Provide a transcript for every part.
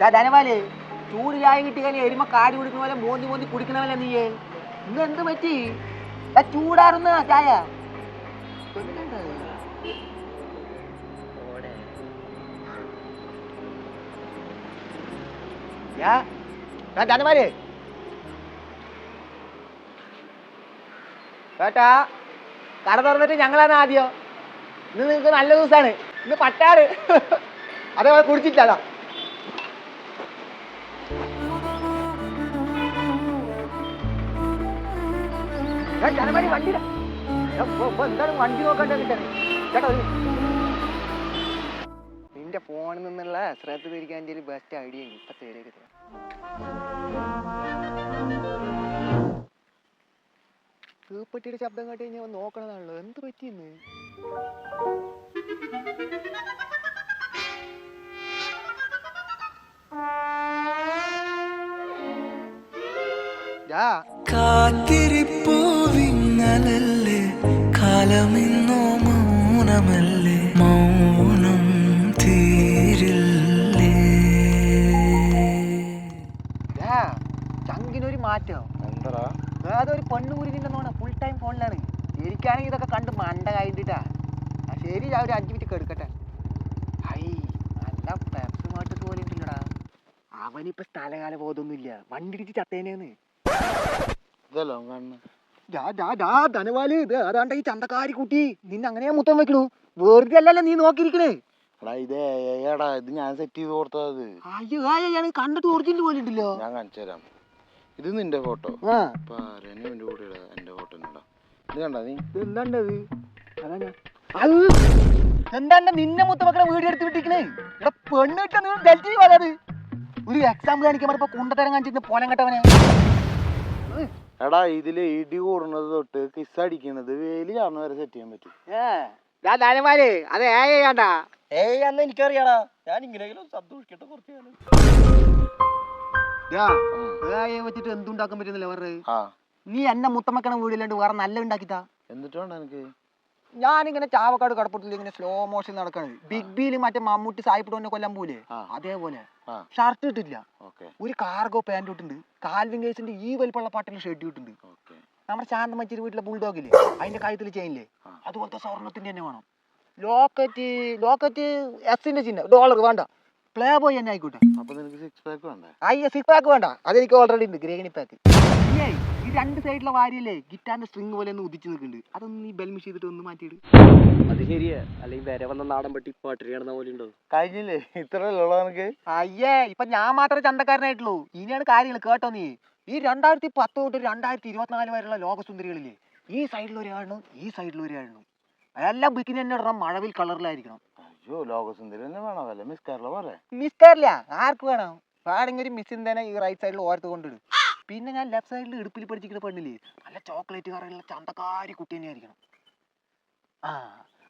ധനവാലേ ചൂട് ചായ കിട്ടിയാലേ എരുമ കാടി കുടിക്കുന്ന പോലെ മോന്തി മോന്തി കുടിക്കണമല്ല നീ? ഇന്ന് എന്ത് പറ്റി? ചൂടാറുന്ന ചായ. ധനവാലേ കേട്ടാ? കട തുറന്നിട്ട് ഞങ്ങളാണ് ആദ്യം. ഇന്ന് നിങ്ങൾക്ക് നല്ല ദിവസമാണ് ഇന്ന് പട്ടാറ്. അതേപോലെ കുടിച്ചിട്ടാ ജനമണി വണ്ടി എന്താണ് വണ്ടി നോക്കണ്ട കിട്ടണേ ചേട്ടാ ഒരു നിന്റെ ഫോണിൽ നിന്നുള്ള ശ്രദ്ധ തിരിക്കാൻ എന്റെ ബെസ്റ്റ് ഐഡിയ ഇപ്പൊ തേരേക്ക് തീപ്പെട്ടിയുടെ ശബ്ദം കേട്ട് കഴിഞ്ഞാൽ നോക്കണതാണല്ലോ. എന്ത് പറ്റിയെന്ന് യാ കാത്തിരിപ്പൂ വിങ്ങലല്ലേ കാലമിന്നോ മൗനമല്ലേ? മൗനം തീരില്ലേ? ചങ്കിനൊരു മാറ്റം. എന്താ അതൊരു പെണ്ണ് കുരുങ്ങിണ്ടെന്നോണ ഫുൾ ടൈം ഫോണിലാണ് എനിക്കാണെങ്കിൽ ഇതൊക്കെ കണ്ട് മണ്ട കഴിഞ്ഞിട്ടാ. ശരി ഞാൻ ഒരു അഞ്ച് മിനിറ്റ് കെടുക്കട്ടെ. ഐ നല്ല പെപ്സി മാട്ടത്ത് പോലെ ഉണ്ടല്ലോടാ അവനിപ്പോ സ്ഥലകാല ബോധമൊന്നുമില്ല. വണ്ടി ഇടിച്ച് ചത്തേനേന്ന്. ഇതല്ലോ ഡാ ധനവാൽ ഇത് അതാണ്ട ഈ ചന്തക്കാരി കുട്ടി? നിന്നെ അങ്ങനെ മുത്തം വെക്കണു. വെറുതെ അല്ലല്ലോ നീ നോക്കിയിരിക്കണേ. എടാ ഇത് ഏടാ ഇത് ഞാൻ സെറ്റ് ചെയ്ത് കൊടുത്തത് അയ്യോ അയ്യാണ് കണ്ടിട്ട് ഒറിജിനൽ പോലെ ഉണ്ടല്ലോ ഞാൻ കാണിച്ചു തരാം. ഇത് നിന്റെ ഫോട്ടോ ആ. അപ്പൊ ആരെന്നെ എന്റെ കൂടെ ഇടാ എന്റെ ഫോട്ടോ ഇടാ. ഇത് കണ്ടാ നീ? എന്താണ്ടത് അതാണ് അത് എന്താണ്ട് നിന്നെ മുത്തമക്കളെ വീട് എടുത്ത് വിട്ടിരിക്കണേ? ഇവിടെ പെണ്ണിട്ട് നീ ഡൽഹി വന്നത് ഒരു എക്സാമ്പിൾ കാണിക്കാൻ പറഞ്ഞപ്പോ കുണ്ടത്തരം പോലെ കേട്ടവനെ കെട്ടവനെ. എടാ ഇതിൽ ഇടി കൂടുന്നത് തൊട്ട് കിസ് അടിക്കുന്നത് വേലി കാരണം വരെ സെറ്റ് ചെയ്യാൻ പറ്റും. ഞാൻ ധനമാര്. അത് ഏ ചെയ്യാണ്ടാ ഏയ് അന്ന് എനിക്കറിയാടാ. ഞാൻ ഇങ്ങനെയെങ്കിലും സന്തോഷിക്കട്ടെ കുറച്ച് കാലം വെച്ചിട്ട് എന്തുണ്ടാക്കാൻ പറ്റുന്നില്ല വേറെ? ആ. നീ എന്നെ മുത്തമ്മക്കണ വീടില്ലാണ്ട് വേറെ നല്ല ഉണ്ടാക്കിത്താ. എന്നിട്ട് എനിക്ക് ഞാനിങ്ങനെ ചാവക്കാട് കടപ്പുറത്തിൽ ഇങ്ങനെ സ്ലോ മോഷൻ നടക്കണത്. ബിഗ് ബിയിൽ മറ്റേ മമ്മൂട്ടി സായിപ്പിട്ടോനെ കൊല്ലാൻ പോലെ അതേപോലെ. ഷർട്ട് ഇട്ടില്ല ഒരു കാർഗോ പാന്റ് ഇട്ടുണ്ട് കാൽവിൻ കേസിന്റെ ഈ വലിപ്പമുള്ള പാട്ടിൽ ഷർട്ട് ഇട്ടുണ്ട് നമ്മുടെ നമ്മുടെ ശാന്തമച്ചിരി വീട്ടിലെ ബുൾഡോഗ് ഇല്ലേ? അതിന്റെ കഴുത്തിൽ ചെയിനില്ലേ. അതുപോലത്തെ സ്വർണത്തിന്റെ തന്നെ വേണം. ലോക്കറ്റ് ലോക്കറ്റ് എസിന്റെ ചിഹ്നം. ഡോളർ വേണ്ട. പ്ലേ ബോയ് തന്നെ ആയിക്കോട്ടെ. അപ്പൊ നിനക്ക് സിക്സ് പാക്ക് വേണ്ട? അയ്യ സിക്സ് പാക്ക് വേണ്ട. അതെനിക്ക് ഓൾറെഡി ഉണ്ട്. ഗ്രേണി പാക്ക് ഈ രണ്ട് സൈഡിലെ വാരിയല്ലേ ഗിറ്റാറിന്റെ സ്ട്രിങ് പോലെ ഒന്ന് ഉദിച്ചു നിൽക്കുന്നുണ്ട് അതൊന്ന് നീ ബെൽമിഷ് ചെയ്തിട്ട് ഒന്ന് മാറ്റിയിട്. അത് ശരിയാ. അല്ലെങ്കിൽ വരെ വന്ന നാടൻ പട്ടി പാട്ടിരി കിടന്ന പോലെ ഉണ്ടോ? കഴിഞ്ഞില്ലേ? ഇത്രയല്ലേ ഉള്ളൂ നിനക്ക്? അയ്യേ ഇപ്പൊ ഞാൻ മാത്രമേ ചന്തക്കാരനായിട്ടുള്ളൂ. ഇനിയാണ് കാര്യങ്ങൾ കേട്ടോ നീ. ഈ രണ്ടായിരത്തി പത്ത് തൊട്ട് രണ്ടായിരത്തി ഇരുപത്തിനാല് വരെയുള്ള ലോകസുന്ദരികളില്ലേ ഈ സൈഡിൽ ഒരാളും ഈ സൈഡിൽ ഒരാളും അതെല്ലാം ബിക്കിനി തന്നെ ഇടണം മഴവിൽ കളറിലായിരിക്കണം അയ്യോ ലോകസുന്ദരി തന്നെ വേണോ. മിസ് കേരള പോലെ? മിസ് കേരള ആർക്ക് വേണം? വേണമെങ്കിൽ ഒരു മിസ്സിൻ തന്നെ ഈ റൈറ്റ് സൈഡിൽ ഓർത്ത് കൊണ്ടിടും. പിന്നെ ഞാൻ ലെഫ്റ്റ് സൈഡിൽ ഇടുപ്പിൽ പഠിച്ചിരിക്കുന്ന പെണ്ണില്ലേ? നല്ല ചോക്ലേറ്റ് കറയുള്ള ചന്തക്കാരി കുട്ടി തന്നെ ആയിരിക്കണം ആ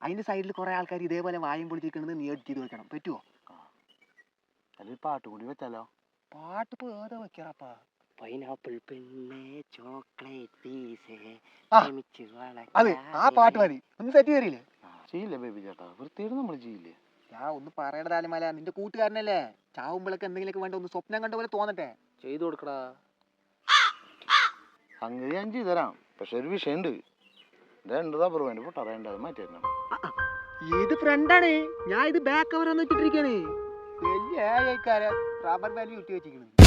അതിന്റെ സൈഡിൽ കുറെ ആൾക്കാർ ഇതേപോലെ വായും പൊളിച്ചിരിക്കണത് നീ എഡിറ്റ് ചെയ്ത് വെക്കണം. പറ്റുമോ അല്ലെങ്കിൽ പാട്ട് കൂടി വെച്ചാലോ? പാട്ട് ഇപ്പൊ ഏതാ വെക്കാറപ്പാ? പൈനാപ്പിൾ പിന്നെ ചോക്ലേറ്റ് അതെ ആ പാട്ട് മതി. ഒന്ന് സെറ്റ് കയറിയില്ലേ ചെയ്യില്ല ബേബി ചേട്ടാ? വൃത്തിയോട് നമ്മൾ ചെയ്യില്ലേ? ഞാൻ ഒന്ന് പറയണ താലിമല നിന്റെ കൂട്ടുകാരനല്ലേ? ചാവുമ്പോഴൊക്കെ എന്തെങ്കിലുമൊക്കെ വേണ്ട? ഒന്ന് സ്വപ്നം കണ്ട പോലെ തോന്നട്ടെ. ചെയ്തു കൊടുക്കടാ. സംഗതി ഞാൻ ചെയ്തു തരാം. പക്ഷെ ഒരു വിഷയമുണ്ട്. രണ്ടതാ റബ്ബർ വേണ്ടി പൊട്ട? വേണ്ട അത് മാറ്റി തരണം. ഇത് ഫ്രണ്ടാണ്. ഞാൻ ഇത് ബാക്ക് കവർ വെച്ചിട്ടിരിക്കാണ് വലിയ റബ്ബർ ബാൻഡ് ചുറ്റി വെച്ചിരിക്കണ്